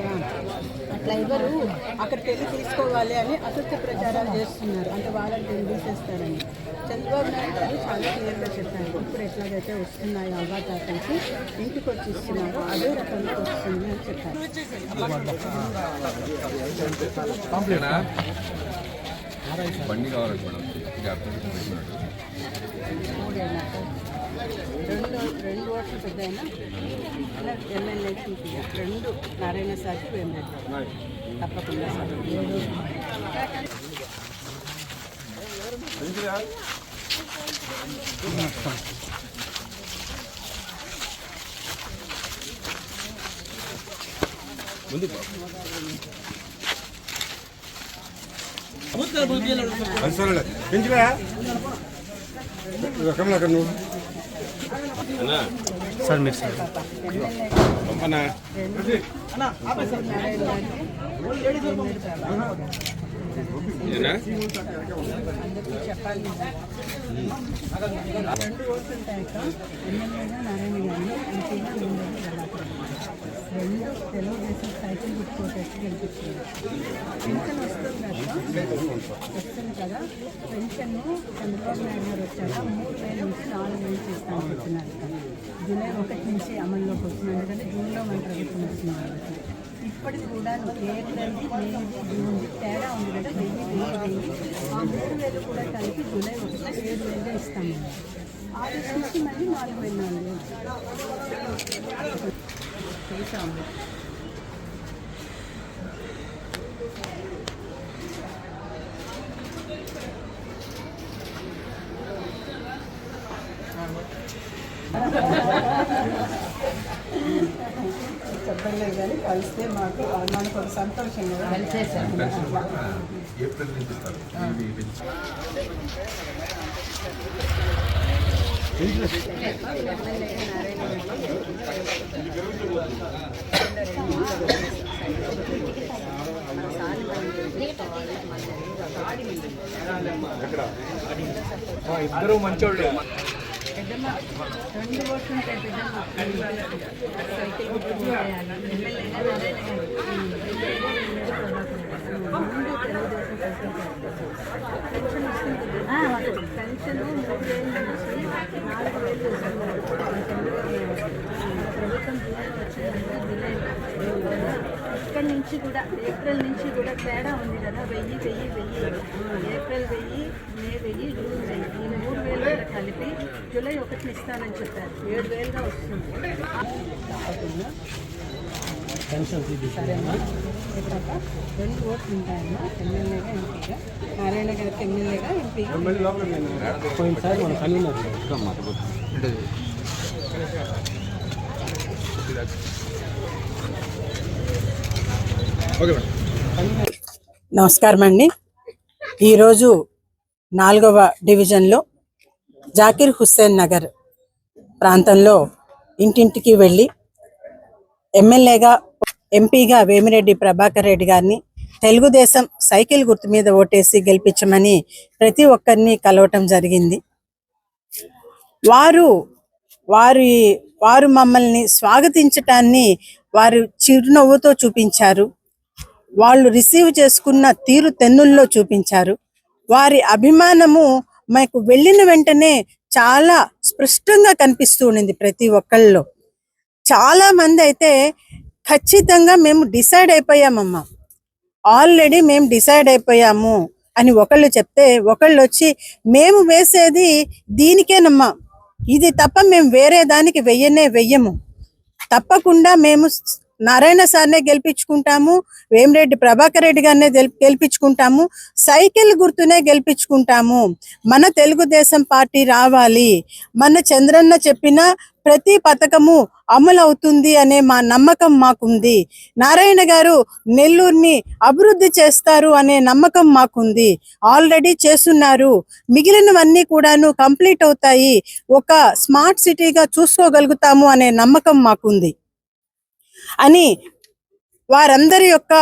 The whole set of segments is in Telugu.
కదా అట్లా ఎవరు అక్కడికి వెళ్ళి తీసుకోవాలి అని అసత్య ప్రచారాలు చేస్తున్నారు. అంటే వాళ్ళని తీసేస్తారని చంద్రబాబు నాయుడు గారు చాలా క్లియర్గా చెప్పారు. ఇప్పుడు ఎట్లాగైతే వస్తున్నాయో అవకాశాలకి ఇంటికి వచ్చి ఇస్తున్నారు అదే రకంగా వస్తుంది అని చెప్పారు. బండి కావాలి మేడం. ఇది పెట్టినట్టు మూడేళ్ళ రెండు రెండు ఓట్లు పెద్ద ఎమ్మెల్యే రెండు నారాయణ సార్కి వేమరెడ్డి తప్పకుండా. సార్ అది సరేలే పెంచురా కమలాకర్ నువ్వు సార్ మీరు సార్ పంపనా చెప్పాలి రెండు ఓట్లు ఉంటాయి తెలుగుదేశం సైకిల్ గుర్తుకోటేసి గెలిపించారు పెన్షన్ వస్తుంది కదా? వస్తుంది కదా? పెన్షన్ చంద్రబాబు నాయుడు గారు వచ్చాక మూడు వేల నుంచి నాలుగు వేలు చేస్తామని చెప్తున్నారు జూలై ఒకటి నుంచి అమల్లోకి వచ్చింది ఎందుకంటే జూన్లో మన ప్రభుత్వం వచ్చింది కాబట్టి. ఇప్పటికి కూడా ఏప్రిల్ మేది జూన్ తేడా ఉంది కదా? వెయ్యి వెయ్యి వెయ్యి. ఆ మూడు వేలు కూడా కలిపి జూలై ఒకటి ఏడు వేలుగా ఇస్తాము ఆగస్ట్ నుంచి మళ్ళీ నాలుగు వేలు నాలుగు వేలు. చేసాము చెప్పలేదు కానీ కలిస్తే మాకు మనకు ఒక సంతోషంగా కలిసేసాము ఏప్రిల్ నుంచి ఇద్దరు మంచోళ్ళు. పెద్దమ్మ రెండు ఓట్లు ఉంటాయి పెద్దమ్మ సైకిల్ ముందు తెలుగుదేశం పెన్షన్ మూడు వేలు నుంచి నాలుగు వేలు చేస్తున్నారు ప్రభుత్వం జూలై వచ్చిందంటే జూలై ఇక్కడి నుంచి కూడా ఏప్రిల్ నుంచి కూడా తేడా ఉంది కదా. వెయ్యి వెయ్యి వెయ్యి. ఏప్రిల్ వెయ్యి మే వెయ్యి జూన్ వెయ్యి. ఈ మూడు వేలు కూడా కలిపి జూలై ఒకటి ఇస్తానని చెప్పారు. ఏడు వేలుగా వస్తుంది. సరేమ్మా రెండు ఓట్లు ఉంటాయమ్మా. ఎమ్మెల్యేగా ఎంపీగా. నారాయణ గారికి ఎమ్మెల్యేగా ఎంపీగా? పోయినసారి మన కన్వీనర్ ఓకే మేడం. నమస్కారం అండి. ఈరోజు నాలుగవ డివిజన్లో జాకిర్ హుస్సేన్ నగర్ ప్రాంతంలో ఇంటింటికి వెళ్ళి ఎమ్మెల్యేగా ఎంపీగా వేమిరెడ్డి ప్రభాకర్ రెడ్డి గారిని తెలుగుదేశం సైకిల్ గుర్తు మీద ఓటేసి గెలిపించమని ప్రతి ఒక్కరిని కలవటం జరిగింది. వారు వారి వారు మమ్మల్ని స్వాగతించటాన్ని వారు చిరునవ్వుతో చూపించారు. వాళ్ళు రిసీవ్ చేసుకున్న తీరు తెన్నుల్లో చూపించారు. వారి అభిమానము మాకు వెళ్ళిన వెంటనే చాలా స్పష్టంగా కనిపిస్తూ ఉండింది ప్రతి ఒక్కళ్ళలో. చాలా మంది అయితే ఖచ్చితంగా మేము డిసైడ్ అయిపోయామమ్మా. ఆల్రెడీ మేము డిసైడ్ అయిపోయాము అని ఒకళ్ళు చెప్తే ఒకళ్ళు వచ్చి మేము వేసేది దీనికేనమ్మా. ఇది తప్ప మేము వేరే దానికి వెయ్యనే వెయ్యము. తప్పకుండా మేము నారాయణ సార్నే గెలిపించుకుంటాము వేమిరెడ్డి ప్రభాకర్ రెడ్డి గారినే గెలిపించుకుంటాము సైకిల్ గుర్తునే గెలిపించుకుంటాము. మన తెలుగుదేశం పార్టీ రావాలి. మన చంద్రన్న చెప్పిన ప్రతి పథకము అమలు అవుతుంది అనే మా నమ్మకం మాకుంది. నారాయణ గారు నెల్లూరుని అభివృద్ధి చేస్తారు అనే నమ్మకం మాకుంది. ఆల్రెడీ చేస్తున్నారు. మిగిలినవన్నీ కూడాను కంప్లీట్ అవుతాయి. ఒక స్మార్ట్ సిటీగా చూసుకోగలుగుతాము అనే నమ్మకం మాకుంది. అని వారందరి యొక్క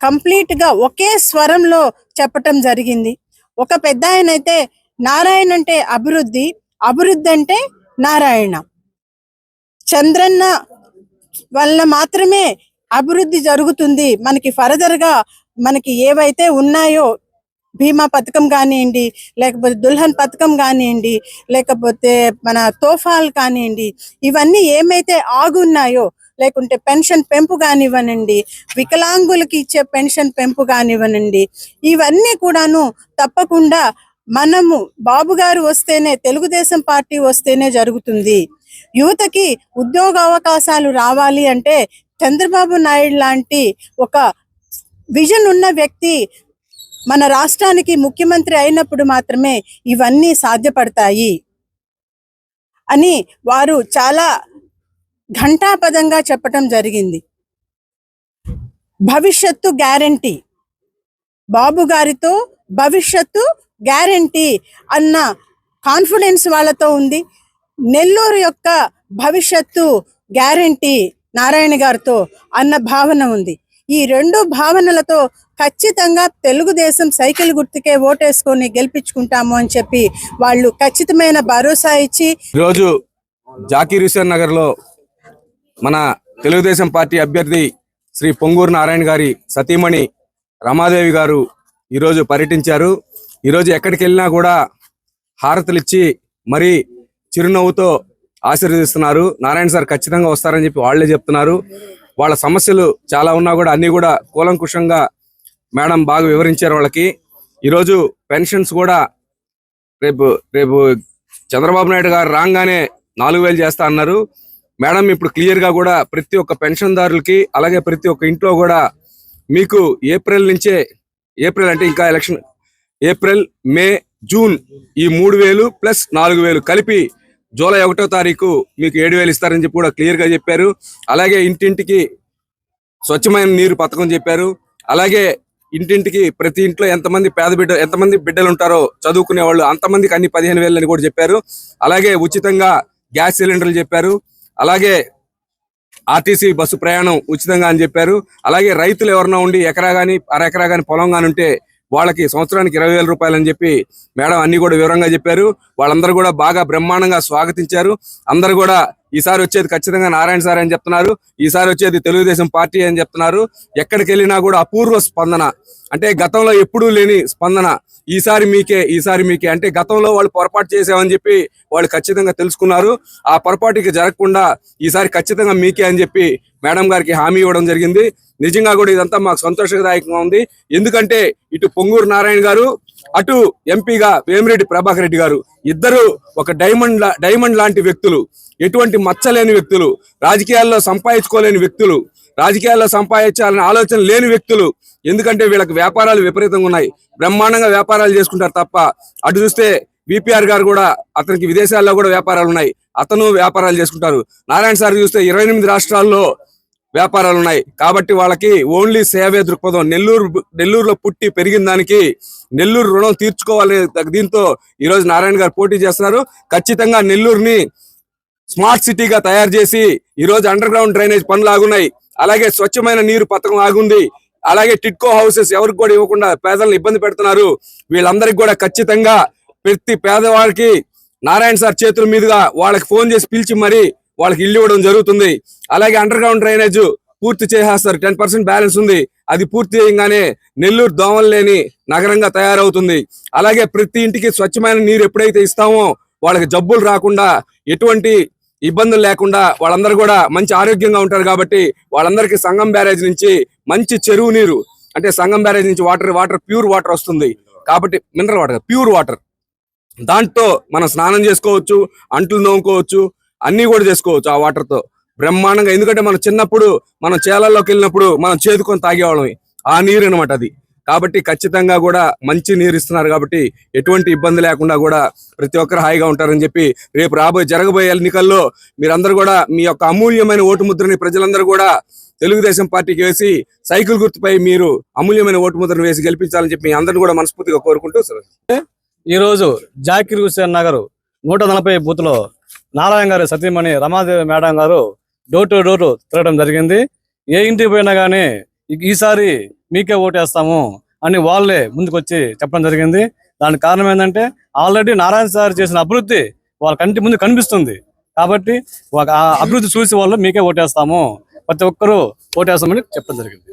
కంప్లీట్గా ఒకే స్వరంలో చెప్పటం జరిగింది. ఒక పెద్ద ఆయన అయితే నారాయణ అంటే అభివృద్ధి అభివృద్ధి అంటే నారాయణ. చంద్రన్న వల్ల మాత్రమే అభివృద్ధి జరుగుతుంది. మనకి ఫర్దర్గా మనకి ఏవైతే ఉన్నాయో బీమా పథకం కానివ్వండి లేకపోతే దుల్హన్ పథకం కానివ్వండి లేకపోతే మన తోఫాలు కానివ్వండి ఇవన్నీ ఏమైతే ఆగున్నాయో లేకుంటే పెన్షన్ పెంపు కానివ్వనండి వికలాంగులకి ఇచ్చే పెన్షన్ పెంపు కానివ్వనండి ఇవన్నీ కూడాను తప్పకుండా మనము బాబు గారు వస్తేనే తెలుగుదేశం పార్టీ వస్తేనే జరుగుతుంది. యువతకి ఉద్యోగ అవకాశాలు రావాలి అంటే చంద్రబాబు నాయుడు లాంటి ఒక విజన్ ఉన్న వ్యక్తి మన రాష్ట్రానికి ముఖ్యమంత్రి అయినప్పుడు మాత్రమే ఇవన్నీ సాధ్యపడతాయి అని వారు చాలా ఘంటాపదంగా చెప్పటం జరిగింది. భవిష్యత్తు గ్యారంటీ. బాబు గారితో భవిష్యత్తు గ్యారంటీ అన్న కాన్ఫిడెన్స్ వాళ్ళతో ఉంది. నెల్లూరు యొక్క భవిష్యత్తు గ్యారంటీ నారాయణ గారితో అన్న భావన ఉంది. ఈ రెండు భావనలతో ఖచ్చితంగా తెలుగుదేశం సైకిల్ గుర్తుకే ఓటేసుకొని గెలిపించుకుంటాము అని చెప్పి వాళ్ళు ఖచ్చితమైన భరోసా ఇచ్చి ఈరోజు జాకీర్ హుసేన్ నగర్లో మన తెలుగుదేశం పార్టీ అభ్యర్థి శ్రీ పొంగూరు నారాయణ గారి సతీమణి రమాదేవి గారు ఈరోజు పర్యటించారు. ఈరోజు ఎక్కడికి వెళ్ళినా కూడా హారతులు ఇచ్చి మరీ చిరునవ్వుతో ఆశీర్వదిస్తున్నారు. నారాయణ సార్ ఖచ్చితంగా వస్తారని చెప్పి వాళ్ళే చెప్తున్నారు. వాళ్ళ సమస్యలు చాలా ఉన్నా కూడా అన్ని కూడా కూలంకుషంగా మేడం బాగా వివరించారు వాళ్ళకి. ఈరోజు పెన్షన్స్ కూడా రేపు రేపు చంద్రబాబు నాయుడు గారు రాగానే నాలుగు వేలు చేస్తా అన్నారు. మేడం ఇప్పుడు క్లియర్గా కూడా ప్రతి ఒక్క పెన్షన్దారులకి అలాగే ప్రతి ఒక్క ఇంట్లో కూడా మీకు ఏప్రిల్ నుంచే ఏప్రిల్ అంటే ఇంకా ఎలక్షన్ ఏప్రిల్ మే జూన్ ఈ మూడు వేలు ప్లస్ నాలుగు వేలు కలిపి జూలై ఒకటో తారీఖు మీకు ఏడు వేలు ఇస్తారని చెప్పి కూడా క్లియర్గా చెప్పారు. అలాగే ఇంటింటికి స్వచ్ఛమైన నీరు పథకం చెప్పారు. అలాగే ఇంటింటికి ప్రతి ఇంట్లో ఎంతమంది పేద బిడ్డ ఎంతమంది బిడ్డలు ఉంటారో చదువుకునే వాళ్ళు అంతమందికి అన్ని పదిహేను వేలని కూడా చెప్పారు. అలాగే ఉచితంగా గ్యాస్ సిలిండర్లు చెప్పారు. అలాగే ఆర్టీసీ బస్సు ప్రయాణం ఉచితంగా అని చెప్పారు. అలాగే రైతులు ఎవరన్నా ఉండి ఎకరా కానీ అర ఎకరా కానీ పొలం కానీ ఉంటే వాళ్ళకి సంవత్సరానికి ఇరవై వేల రూపాయలు అని చెప్పి మేడం అన్ని కూడా వివరంగా చెప్పారు. వాళ్ళందరూ కూడా బాగా బ్రహ్మాండంగా స్వాగతించారు. అందరూ కూడా ఈసారి వచ్చేది ఖచ్చితంగా నారాయణ సార్ అని చెప్తున్నారు. ఈసారి వచ్చేది తెలుగుదేశం పార్టీ అని చెప్తున్నారు. ఎక్కడికి వెళ్ళినా కూడా అపూర్వ స్పందన. అంటే గతంలో ఎప్పుడూ లేని స్పందన. ఈసారి మీకే ఈసారి మీకే. అంటే గతంలో వాళ్ళు పొరపాటు చేసామని చెప్పి వాళ్ళు ఖచ్చితంగా తెలుసుకున్నారు. ఆ పొరపాటుకి జరగకుండా ఈసారి ఖచ్చితంగా మీకే అని చెప్పి మేడం గారికి హామీ ఇవ్వడం జరిగింది. నిజంగా కూడా ఇదంతా మాకు సంతోషదాయకంగా ఉంది. ఎందుకంటే ఇటు పొంగూరు నారాయణ గారు అటు ఎంపీగా వేమిరెడ్డి ప్రభాకర్ రెడ్డి గారు ఇద్దరు ఒక డైమండ్ లా- డైమండ్ లాంటి వ్యక్తులు ఎటువంటి మచ్చలేని వ్యక్తులు రాజకీయాల్లో సంపాదించుకోలేని వ్యక్తులు రాజకీయాల్లో సంపాదించాలనే ఆలోచన లేని వ్యక్తులు. ఎందుకంటే వీళ్ళకి వ్యాపారాలు విపరీతంగా ఉన్నాయి. బ్రహ్మాండంగా వ్యాపారాలు చేసుకుంటారు తప్ప అటు చూస్తే విపిఆర్ గారు కూడా అతనికి విదేశాల్లో కూడా వ్యాపారాలు ఉన్నాయి. అతను వ్యాపారాలు చేసుకుంటారు. నారాయణ సార్ చూస్తే ఇరవై ఎనిమిది రాష్ట్రాల్లో వ్యాపారాలు ఉన్నాయి. కాబట్టి వాళ్ళకి ఓన్లీ సేవే దృక్పథం. నెల్లూరు నెల్లూరులో పుట్టి పెరిగిన దానికి నెల్లూరు రుణం తీర్చుకోవాలనే దీంతో ఈ రోజు నారాయణ గారు పోటీ చేస్తున్నారు. ఖచ్చితంగా నెల్లూరుని స్మార్ట్ సిటీగా తయారు చేసి ఈ రోజు అండర్ గ్రౌండ్ డ్రైనేజ్ పనులు ఆగున్నాయి. అలాగే స్వచ్ఛమైన నీరు పథకం ఆగుంది. అలాగే టిట్కో హౌసెస్ ఎవరికి కూడా ఇవ్వకుండా పేదలను ఇబ్బంది పెడుతున్నారు. వీళ్ళందరికీ కూడా ఖచ్చితంగా ప్రతి పేదవాడికి నారాయణ సార్ చేతుల మీదుగా వాళ్ళకి ఫోన్ చేసి పిలిచి మరి వాళ్ళకి ఇల్లు ఇవ్వడం జరుగుతుంది. అలాగే అండర్ గ్రౌండ్ డ్రైనేజ్ పూర్తి చేసేస్తారు. టెన్ పర్సెంట్ బ్యాలెన్స్ ఉంది. అది పూర్తి చేయగానే నెల్లూరు దోమలు లేని నగరంగా తయారవుతుంది. అలాగే ప్రతి ఇంటికి స్వచ్ఛమైన నీరు ఎప్పుడైతే ఇస్తామో వాళ్ళకి జబ్బులు రాకుండా ఎటువంటి ఇబ్బందులు లేకుండా వాళ్ళందరూ కూడా మంచి ఆరోగ్యంగా ఉంటారు కాబట్టి వాళ్ళందరికీ సంగం బ్యారేజ్ నుంచి మంచి చెరువు నీరు అంటే సంగం బ్యారేజ్ నుంచి వాటర్ వాటర్ ప్యూర్ వాటర్ వస్తుంది. కాబట్టి మినరల్ వాటర్ ప్యూర్ వాటర్ దాంట్లో మనం స్నానం చేసుకోవచ్చు అంట్లు నోముకోవచ్చు అన్ని కూడా చేసుకోవచ్చు ఆ వాటర్తో బ్రహ్మాండంగా. ఎందుకంటే మనం చిన్నప్పుడు మనం చేలల్లోకి వెళ్ళినప్పుడు మనం చేదుకొని తాగేవాళ్ళం. ఆ నీరు అనమాట అది. కాబట్టి ఖచ్చితంగా కూడా మంచి నీరు ఇస్తున్నారు కాబట్టి ఎటువంటి ఇబ్బంది లేకుండా కూడా ప్రతి ఒక్కరు హాయిగా ఉంటారని చెప్పి రేపు రాబోయే జరగబోయే ఎన్నికల్లో మీరందరూ కూడా మీ యొక్క అమూల్యమైన ఓటు ముద్రని ప్రజలందరూ కూడా తెలుగుదేశం పార్టీకి వేసి సైకిల్ గుర్తుపై మీరు అమూల్యమైన ఓటు ముద్రను వేసి గెలిపించాలని చెప్పి మీ అందరిని కూడా మనస్ఫూర్తిగా కోరుకుంటూ సెలవు. ఈ రోజు జాకిర్ హుసేన్ నగర్ నూట నలభై బూత్లో నారాయణ గారు సతీమణి Ramadevi madam garu door to door తిరగడం జరిగింది. ఏ ఇంటికి పోయినా కానీ ఈసారి మీకే ఓటేస్తాము అని వాళ్ళే ముందుకొచ్చి చెప్పడం జరిగింది. దానికి కారణం ఏంటంటే ఆల్రెడీ నారాయణ సార్ చేసిన అభివృద్ధి వాళ్ళ కంటి ముందు కనిపిస్తుంది. కాబట్టి ఒక అభివృద్ధి చూసి వాళ్ళు మీకే ఓటేస్తాము. ప్రతి ఒక్కరూ ఓటేస్తామని చెప్పడం జరిగింది.